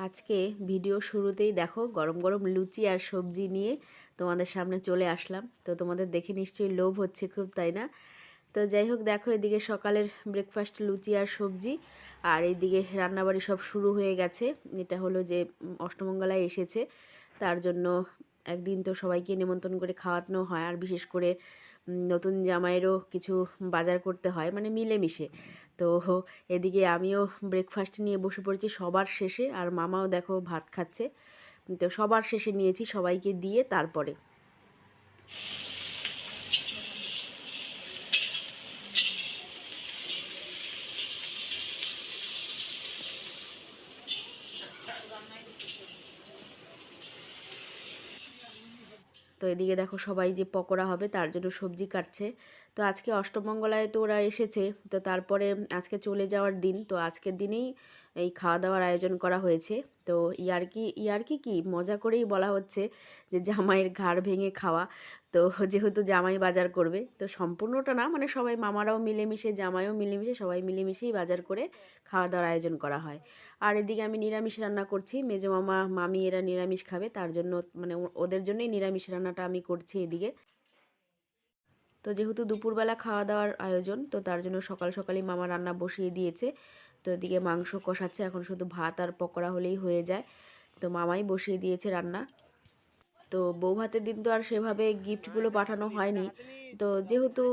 আজকে ভিডিও শুরুতেই দেখো গরম গরম লুচি আর সবজি নিয়ে তোমাদের সামনে চলে আসলাম। তো তোমাদের দেখে নিশ্চয়ই লোভ হচ্ছে খুব, তাই না? তো যাই হোক, দেখো এদিকে সকালের ব্রেকফাস্ট লুচি আর সবজি, আর এইদিকে রান্নাবাড়ি সব শুরু হয়ে গেছে। এটা হলো যে অষ্টমঙ্গলায় এসেছে। তার জন্য একদিন তো সবাইকে নিমন্ত্রণ করে খাওয়ানো হয়, আর বিশেষ করে নতুন জামাইয়েরও কিছু বাজার করতে হয় মানে মিলেমিশে। তো এদিকে আমিও ব্রেকফাস্ট নিয়ে বসে পড়েছি সবার শেষে, আর মামাও দেখো ভাত খাচ্ছে। তো সবার শেষে নিয়েছি সবাইকে দিয়ে তারপরে। তো এদিকে দেখো সবাই যে পকোড়া হবে তার জন্য সবজি কাটছে। তো আজকে অষ্টমঙ্গলায় তো ওরা এসেছে, তো তারপরে আজকে চলে যাওয়ার দিন, তো আজকের দিনেই এই খাওয়া দাওয়ার আয়োজন করা হয়েছে। তো ইয়ার্কি ইয়ার্কি কি? মজা করেই বলা হচ্ছে যে জামাইয়ের ঘাড় ভেঙে খাওয়া। তো যেহেতু জামাই বাজার করবে, তো সম্পূর্ণটা না মানে সবাই মামারাও মিলেমিশে, জামাইও মিলেমিশে, সবাই মিলেমিশেই বাজার করে খাওয়া দাওয়ার আয়োজন করা হয়। আর এদিকে আমি নিরামিষ রান্না করছি। মেজো মামা, মামি এরা নিরামিষ খাবে, তার জন্য মানে ওদের জন্যই নিরামিষ রান্নাটা আমি করছি এদিকে। তো যেহেতু দুপুরবেলা খাওয়া দাওয়ার আয়োজন, তো তার জন্য সকাল সকালই মামা রান্না বসিয়ে দিয়েছে। তো এদিকে মাংস কষাচ্ছে, এখন শুধু ভাত আর পকোড়া হলেই হয়ে যায়। তো মামাই বসিয়ে দিয়েছে রান্না। তো বউ ভাতের দিন তো আর সেভাবে গিফটগুলো পাঠানো হয়নি। তো যেহেতু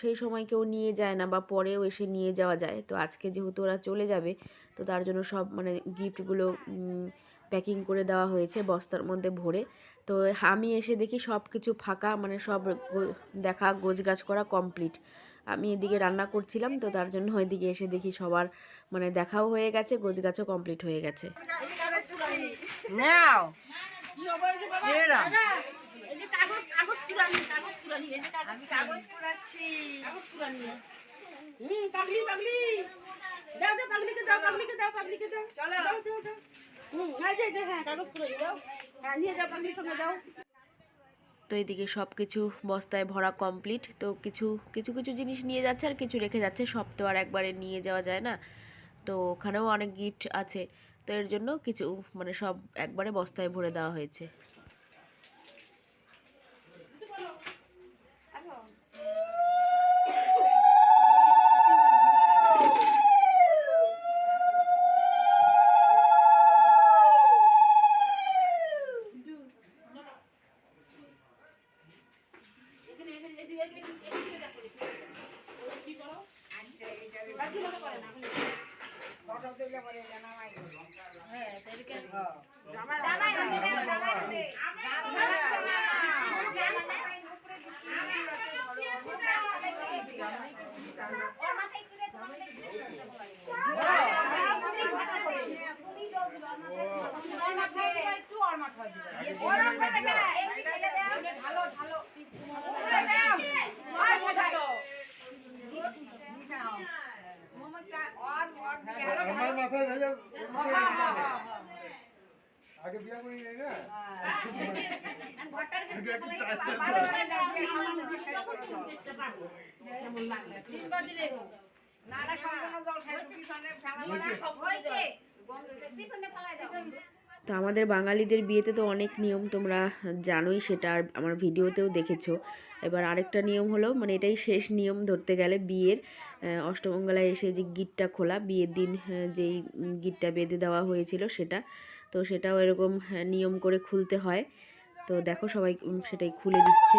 সেই সময় কেউ নিয়ে যায় না বা পরেও এসে নিয়ে যাওয়া যায়, তো আজকে যেহেতু ওরা চলে যাবে, তো তার জন্য সব মানে গিফটগুলো প্যাকিং করে দেওয়া হয়েছে বস্তার মধ্যে ভরে। তো আমি এসে দেখি সব কিছু ফাঁকা মানে সব দেখা গোছগাছ করা কমপ্লিট। আমি এদিকে রান্না করছিলাম, তো তার জন্য ওইদিকে এসে দেখি সবার মানে দেখাও হয়ে গেছে কমপ্লিট হয়ে গেছে। এই যে, হ্যাঁ হ্যাঁ দাও। তো এদিকে সব কিছু বস্তায় ভরা কমপ্লিট তো কিছু কিছু কিছু জিনিস নিয়ে যাচ্ছে আর কিছু রেখে যাচ্ছে। সব তো আর একবারে নিয়ে যাওয়া যায় না। তো ওখানেও অনেক গিফট আছে। তো এর জন্য কিছু মানে সব একবারে বস্তায় ভরে দেওয়া হয়েছে এখানে এখানে এই যে এই যে এই যে দেখো ওই কি করো বাকি মনে করে না আমি হ্যাঁ, তাদেরকে জামাই জামাই জামাই আমার মাথায় ঢেলে আগে বিয়া করি নাই না? তো আমাদের বাঙালিদের বিয়েতে তো অনেক নিয়ম তোমরা জানোই, সেটা আর আমার ভিডিওতেও দেখেছ। এবার আরেকটা নিয়ম হলো মানে এটাই শেষ নিয়ম ধরতে গেলে বিয়ের। অষ্টমঙ্গলায় এসে যে গিটটা খোলা, বিয়ের দিন যেই গিটটা বেঁধে দেওয়া হয়েছিল সেটা। তো সেটাও এরকম নিয়ম করে খুলতে হয়। তো দেখো সবাই সেটাই খুলে দিচ্ছে।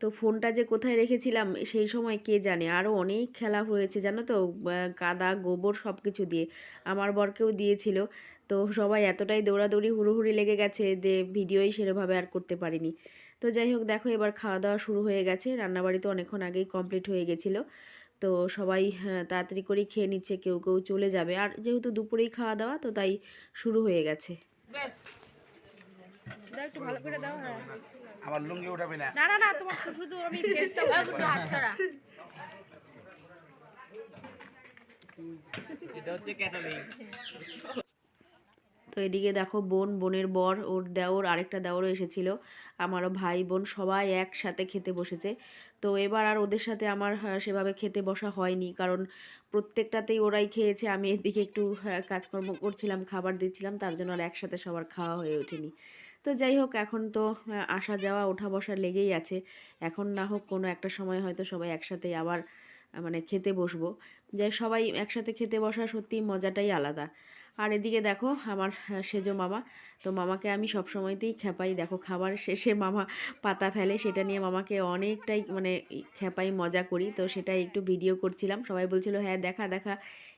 তো ফোনটা যে কোথায় রেখেছিলাম সেই সময় কে জানে? আরও অনেক খেলা হয়েছে জানো তো? কাদা গোবর সব কিছু দিয়ে। আমার বরকেও দিয়েছিল। তো সবাই এতটাই দৌড়াদৌড়ি হুড়োহুড়ি লেগে গেছে যে ভিডিওই সেরকমভাবে আর করতে পারিনি। তো যাই হোক দেখো এবার খাওয়া দাওয়া শুরু হয়ে গেছে। রান্নাবাড়ি তো অনেকক্ষণ আগেই কমপ্লিট হয়ে গেছিল। তো সবাই হ্যাঁ, তাড়াতাড়ি করেই খেয়ে নিচ্ছে কেউ কেউ চলে যাবে। আর যেহেতু দুপুরেই খাওয়া দাওয়া তো তাই শুরু হয়ে গেছে। দাও একটু ভালো করে দাও হ্যাঁ। আমার লুঙ্গি উঠাবে না। না না না তোমার শুধু আমি ফেসটা হাত ছড়া। তো এদিকে দেখো বোন বোনের বর ওর দেওর আরেকটা দেওরও এসেছিল। আমারও ভাই বোন সবাই একসাথে খেতে বসেছে। তো এবার আর ওদের সাথে আমার আহ, সেভাবে খেতে বসা হয়নি। কারণ প্রত্যেকটাতেই ওরাই খেয়েছে আমি এদিকে একটু আহ, কাজকর্ম করছিলাম খাবার দিচ্ছিলাম তার জন্য আর একসাথে সবার খাওয়া হয়ে ওঠেনি। তো যাই হোক, এখন তো আসা যাওয়া, ওঠা বসা লেগেই আছে। এখন না হোক, কোনো একটা সময় হয়তো সবাই একসাথে আবার মানে খেতে বসবো। যাই সবাই একসাথে খেতে বসা সত্যি মজাটাই আলাদা। আর এদিকে দেখো, আমার সেজো মামা। তো মামাকে আমি সব সময়তেই খেপাই। দেখো, খাবার শেষে মামা পাতা ফেলে। সেটা নিয়ে মামাকে অনেকটাই মানে খেপাই, মজা করি। তো সেটাই একটু ভিডিও করছিলাম। সবাই বলছিল হ্যাঁ দেখা দেখা।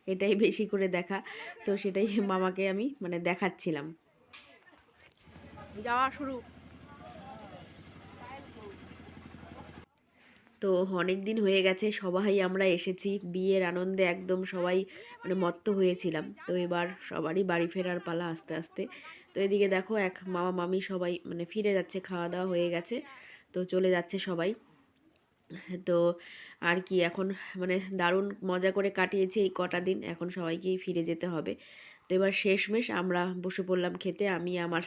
এটাই বেশি করে দেখা। তো সেটাই মামাকে আমি মানে দেখাচ্ছিলাম। যাওয়া শুরু। তো অনেক দিন হয়ে গেছে, সবাই আমরা এসেছি। বিয়ের আনন্দে একদম সবাই মানে মত্ত হয়েছিলাম। তো এবার সবারই বাড়ি ফেরার পালা আস্তে আস্তে। তো এদিকে দেখো, এক মামা মামি সবাই মানে ফিরে যাচ্ছে খাওয়া দাওয়া হয়ে গেছে। তো চলে যাচ্ছে সবাই। তো আর কি, এখন মানে দারুণ মজা করে কাটিয়েছে এই কটা দিন। এখন সবাইকেই ফিরে যেতে হবে। তো এবার শেষমেশ আমরা বসে পড়লাম খেতে। আমি, আমার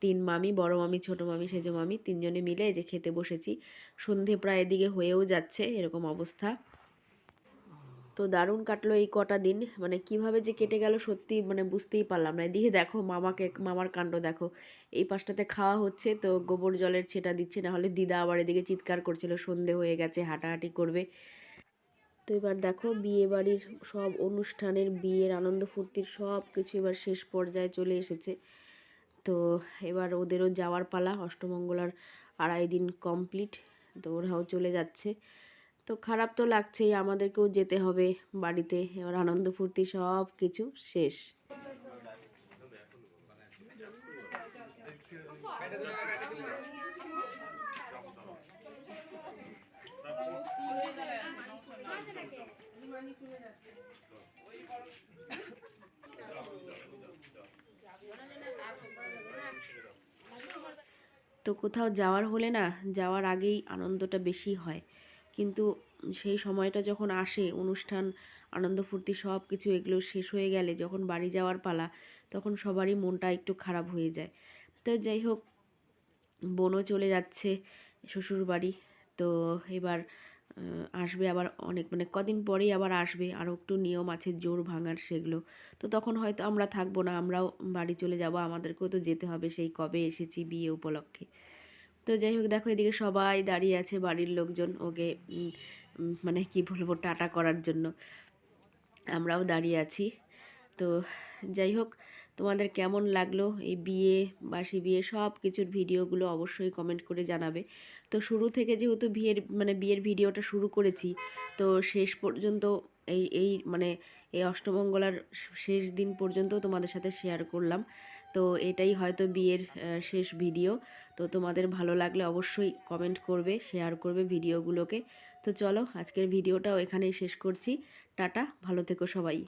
তিন মামি, বড় মামি, ছোট মামি, সেজো মামি তিনজনে মিলে যে খেতে বসেছি। সন্ধে প্রায় এদিকে হয়েও যাচ্ছে এরকম অবস্থা। তো দারুণ কাটলো এই কটা দিন। মানে কীভাবে যে কেটে গেল সত্যি মানে বুঝতেই পারলাম না। এদিকে দেখো মামাকে, মামার কাণ্ড দেখো। এই পাশটাতে খাওয়া হচ্ছে, তো গোবর জলের ছেটা দিচ্ছে না হলে দিদা আবার এদিকে চিৎকার করছিল, সন্ধে হয়ে গেছে, হাঁটাহাঁটি করবে। তো এবার দেখো বিয়ে বাড়ির সব অনুষ্ঠানের, বিয়ের আনন্দ ফুর্তির সব কিছু এবার শেষ পর্যায়ে চলে এসেছে। তো এবার ওদেরও যাওয়ার পালা, অষ্টমঙ্গলার আড়াই দিন কমপ্লিট তো ওরাও চলে যাচ্ছে। তো খারাপ তো লাগছেই, আমাদেরকেও যেতে হবে বাড়িতে, এবার আনন্দ ফুর্তি সব কিছু শেষ। তো কোথাও যাওয়ার হলে না, যাওয়ার আগেই আনন্দটা বেশি হয়। কিন্তু সেই সময়টা যখন আসে, অনুষ্ঠান আনন্দ ফুর্তি সব কিছু এগুলো শেষ হয়ে গেলে, যখন বাড়ি যাওয়ার পালা, তখন সবারই মনটা একটু খারাপ হয়ে যায়। তো যাই হোক, বোনও চলে যাচ্ছে শ্বশুর বাড়ি তো এবার আসবে আবার অনেক মানে কদিন পরেই আবার আসবে, আরও একটু নিয়ম আছে জোর ভাঙার সেগুলো। তো তখন হয়তো আমরা থাকব না, আমরাও বাড়ি চলে যাব, আমাদেরকেও তো যেতে হবে, সেই কবে এসেছি বিয়ে উপলক্ষে। তো যাই হোক, দেখো এদিকে সবাই দাঁড়িয়ে আছে, বাড়ির লোকজন ওকে মানে কি বলব, টাটা করার জন্য। আমরাও দাঁড়িয়ে আছি। তো যাই হোক তোমাদের কেমন লাগল এই বিয়ে, বাসি বিয়ে সব কিছুর ভিডিওগুলো অবশ্যই কমেন্ট করে জানাবে। তো শুরু থেকে যেহেতু বিয়ের মানে বিয়ের ভিডিওটা শুরু করেছি, তো শেষ পর্যন্ত এই এই মানে এই অষ্টমঙ্গলার শেষ দিন পর্যন্ত তোমাদের সাথে শেয়ার করলাম। তো এটাই হয়তো বিয়ের শেষ ভিডিও তো তোমাদের ভালো লাগলে অবশ্যই কমেন্ট করবে শেয়ার করবে ভিডিওগুলোকে। তো চলো আজকের ভিডিওটাও এখানেই শেষ করছি। টাটা, ভালো থেকো সবাই।